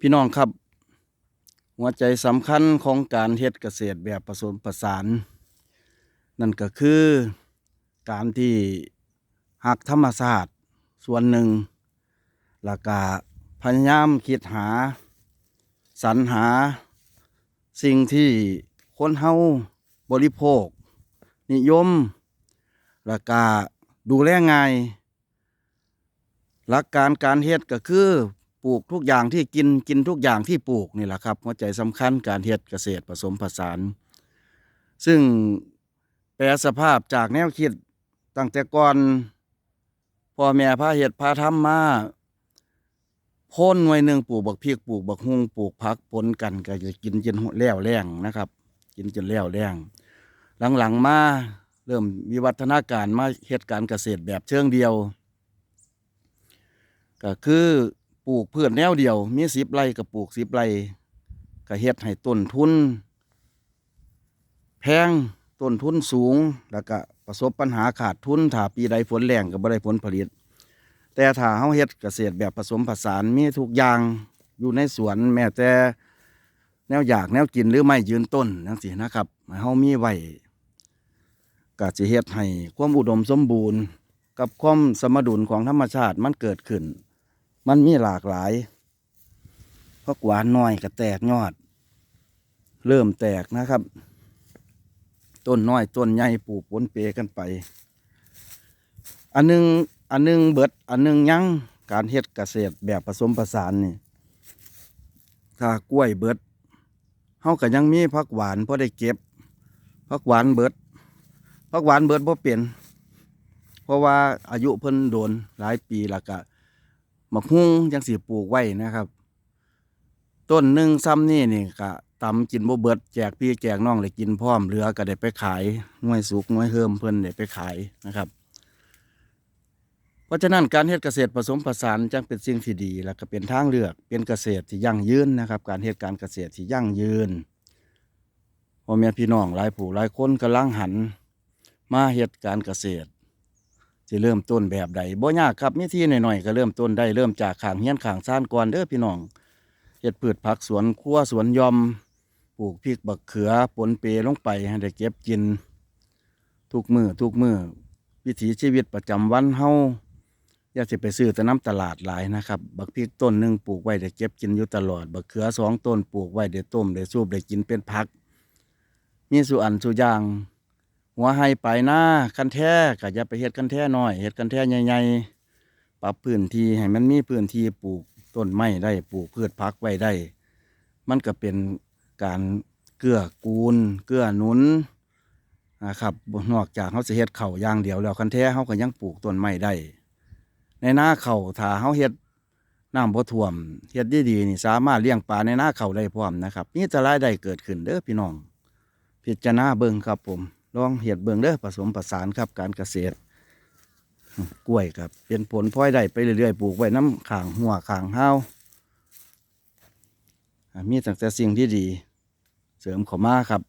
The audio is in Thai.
พี่น้องครับ หัวใจสำคัญของการเฮ็ดเกษตรแบบผสมผสาน นั่นก็คือการที่หักธรรมชาสติส่วนหนึ่งแล้วก็พยายามคิดหา สรรหา สิ่งที่คนเฮาบริโภค นิยมแล้วก็ดูแลง่ายหลักการการเฮ็ดก็คือ ลูกทุกอย่างที่กินกินทุกอย่างที่ปลูกนี่แหละครับหัวใจสำคัญการเฮ็ดเกษตรผสมผสาน ซึ่งแปลสภาพจากแนวคิดตั้งแต่ก่อนพ่อแม่พาเฮ็ดพาทำมาพ่นหน่วยหนึ่งปลูกบักพริกปลูกบักฮุงปลูกผักปนกันก็จะกินจนแล้วแรงนะครับ กินจนแล้วแรงหลังๆมาเริ่มวิวัฒนาการมาเฮ็ดการเกษตรแบบเชิงเดียว ก็คือ ปลูกพืชแนวเดียว มีสิบไร่ก็ปลูกสิบไร่ก็เฮ็ดให้ต้นทุน แพงต้นทุนสูงแล้วก็ประสบปัญหาขาดทุนถ้าปีใดฝนแรงก็บ่ได้ผลผลิต แต่ถ้าเฮาเฮ็ดเกษตรแบบผสมผสานมีทุกอย่างอยู่ในสวนแม้แต่แนวอยากแนวกินหรือไม่ยืนต้นจังซี่นะครับเฮามีไว้ก็สิเฮ็ดให้ความอุดมสมบูรณ์ กับความสมดุลของธรรมชาติมันเกิดขึ้น มันมีหลากหลายพักหวานน้อยก็แตกยอด เริ่มแตกนะครับ ต้นน้อยต้นใหญ่ปลูกปนเปกันไป อันหนึงอันหนึงเบิด อันหนึงยังการเฮ็ดเกษตรแบบผสมผสานนี่ถ้ากล้วยเบิดเฮาก็ยังมีผักหวานพอได้เก็บผักหวานเบิดผักหวานเบิดบ่เป็นเพราะว่าอายุเพิ่นโดนหลายปีแล้วก็ มักฮุ้งยังสิปลูกไว้นะครับ ต้นหนึ่งซ้ำนี่นี่ก็ตำกินบ่เบิดแจกพี่แจกน้องเลยกินพร้อมเหลือก็ได้ไปขายหน่วยสุกหน่วยเฮิมเพิ่นได้ไปขายนะครับ เพราะฉะนั้นการเฮ็ดเกษตรผสมผสานจังเป็นสิ่งที่ดี แล้วก็เป็นทางเลือกเป็นเกษตรที่ยั่งยืนนะครับ การเฮ็ดการเกษตรที่ยั่งยืนพ่อแม่พี่น้องหลายผู้หลายคนกำลังหัน มาเฮ็ดการเกษตร สิเริ่มต้นแบบใดบ่ยากครับมีที่หน่อยๆก็เริ่มต้นได้เริ่มจากขางเฮียนขางซ่านก่อนเด้อพี่น้องเฮ็ดพืชผักสวนครัวสวนยอมปลูกพริกบักเขือปนเปลงไปให้ได้เก็บกิน ทุกมือทุกมือวิถีชีวิตประจำวันเฮาอย่าสิไปซื้อแต่น้ำตลาดหลายนะครับ บักพริกต้นหนึ่งปลูกไว้ได้เก็บกินอยู่ตลอด บักเขือสองต้นปลูกไว้ได้ต้มได้สูบได้กินเป็นผัก มีสุอันสุอย่าง หัวให้ไปหน้าคันแท้ก็อย่าไปเฮ็ดคันแท้น้อยเฮ็ดคันแท้ใหญ่ๆปรับพื้นที่ให้มันมีพื้นที่ปลูกต้นไม้ได้ปลูกพืชผักไว้ได้ มันก็เป็นการเกื้อกูล เกื้อหนุนนะครับนอกจากเขาจะเฮ็ดเข่าอย่างเดียวแล้วคันแท้เขาก็ยังปลูกต้นไม้ได้ ในหน้าเขาถ้าเขาเฮ็ดน้ำบ่ท่วมเฮ็ดดีๆนี่สามารถเลี้ยงปลาในหน้าเข่าได้พร้อมนะครับนี่จะรายได้เกิดขึ้นเด้อพี่น้อง พิจารณาเบิ่งครับผม ลองเห็ดเบืองเด้อผสมผสานครับการเกษตร กล้วยครับเป็นผลพลอยได้ไปเรื่อยๆปลูกไว้น้ำข่างหัวข่างห้าวมีตั้งแต่สิ่งที่ดี เสริมเข้ามาครับ